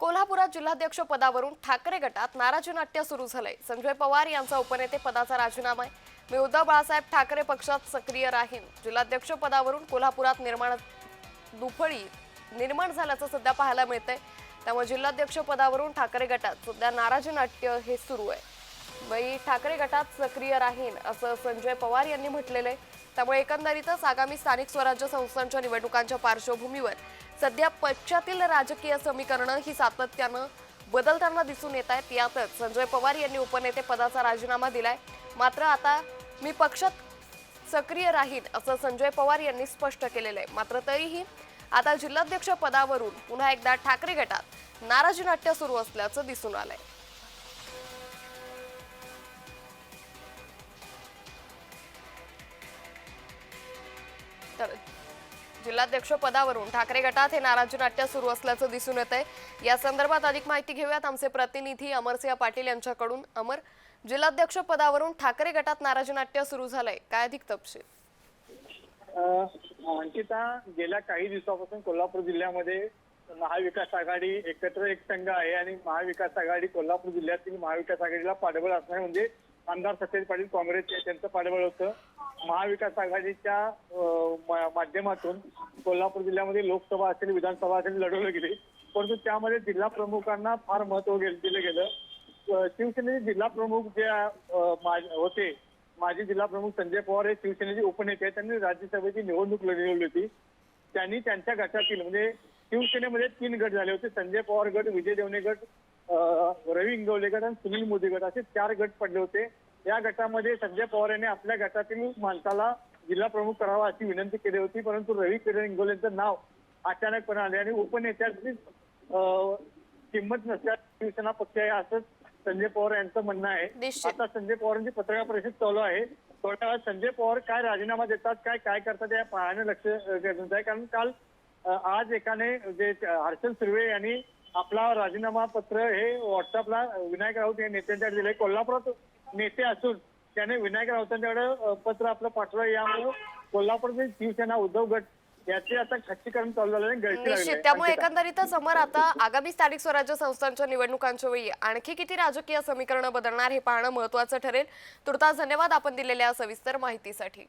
कोल्हापुरात जिल्हाध्यक्ष पदावरून ठाकरे गटात नाराजी नाट्य सुरू झालंय. संजय पवार यांचा उपनेते पदाचा राजीनामा आहे. मी उद्धव बाळासाहेब ठाकरे पक्षात सक्रिय राहीन. जिल्हाध्यक्ष पदावरून कोल्हापुरात निर्माण दुफळी निर्माण झाल्याचं सध्या पाहायला मिळतंय. त्यामुळे जिल्हाध्यक्ष पदावरून ठाकरे गटात सध्या नाराजी नाट्य हे सुरू आहे. बाई ठाकरे गटात सक्रिय राहीन असं संजय पवार यांनी म्हटलेलं आहे. त्यामुळे एकंदरीतच आगामी स्थानिक स्वराज्य संस्थांच्या निवडणुकांच्या पार्श्वभूमीवर सध्या पक्षातील राजकीय समीकरणं ही सातत्यानं बदलताना दिसून येत आहेत. यातच संजय पवार यांनी उपनेते पदाचा राजीनामा दिलाय. मात्र आता मी पक्षात सक्रिय राहीन असं संजय पवार यांनी स्पष्ट केलेलं आहे मात्र तरीही आता जिल्हाध्यक्ष पदावरून पुन्हा एकदा ठाकरे गटात नाराजी नाट्य सुरू असल्याचं दिसून आलंय. तर जिल्हाध्यक्ष पदावरून ठाकरे गटात हे नाराजी नाट्य सुरू असल्याचं दिसून येत आहे या संदर्भात अधिक माहिती घेऊयात आमचे प्रतिनिधी अमरसिंह पाटील यांच्याकडून. अमर जिल्हाध्यक्ष पदावरून ठाकरे गटात नाराजी नाट्य सुरू झालंय. काय अधिक तपशील? अंकिता गेल्या काही दिवसापासून कोल्हापूर जिल्ह्यामध्ये महाविकास आघाडी एकत्र एक संघ आहे आणि महाविकास आघाडी कोल्हापूर जिल्ह्यातील महाविकास आघाडीला पाठबळ असणार म्हणजे आमदार सतेज पाटील काँग्रेस त्यांचं पाठबळ होतं. महाविकास आघाडीच्या माध्यमातून कोल्हापूर जिल्ह्यामध्ये लोकसभा असेल विधानसभा असेल लढवलं गेली. परंतु त्यामध्ये जिल्हा प्रमुखांना फार महत्त्व दिलं गेलं. शिवसेनेचे जिल्हा प्रमुख जे मा- होते माजी जिल्हा प्रमुख संजय पवार हे शिवसेनेचे उपनेते आहेत. त्यांनी राज्यसभेची निवडणूक लढवली होती. त्यांनी त्यांच्या गटातील म्हणजे शिवसेनेमध्ये तीन गट झाले होते. संजय पवार गट विजय देवणे गट रवी इंगवले गट आणि सुनील मोदी गट असे चार गट पडले होते. या गटामध्ये संजय पवार यांनी आपल्या गटातील माणसाला जिल्हा प्रमुख करावा अशी विनंती केली होती. परंतु रवी किरण इंगोले यांचं नाव अचानकपणे आले आणि उपनेत्याची किंमत नसल्यास शिवसेना पक्ष आहे असंच संजय पवार यांचं म्हणणं आहे. आता संजय पवारांची पत्रकार परिषद चालू आहे. थोड्या वेळात संजय पवार काय राजीनामा देतात काय काय करतात या पाहणं लक्ष गरजेचं आहे कारण काल आज एकाने जे हर्षल सुर्वे यांनी आपला राजीनामा पत्र हे व्हॉट्सअपला विनायक राऊत या नेत्यांच्याकडे दिले कोल्हापुरात नेते असून त्याने विनायक राऊतांच्याकडे पत्र आपलं पाठवलं. यामुळे कोल्हापूरचे शिवसेना उद्धव गट याचे आता खच्चीकरण चालू झालं. त्यामुळे. एकंदरीतच समोर आता आगामी स्थानिक स्वराज्य संस्थांच्या निवडणुकांच्या वेळी आणखी किती राजकीय समीकरणं बदलणार हे पाहणं महत्वाचं ठरेल. तुर्तास धन्यवाद आपण दिलेल्या सविस्तर माहितीसाठी.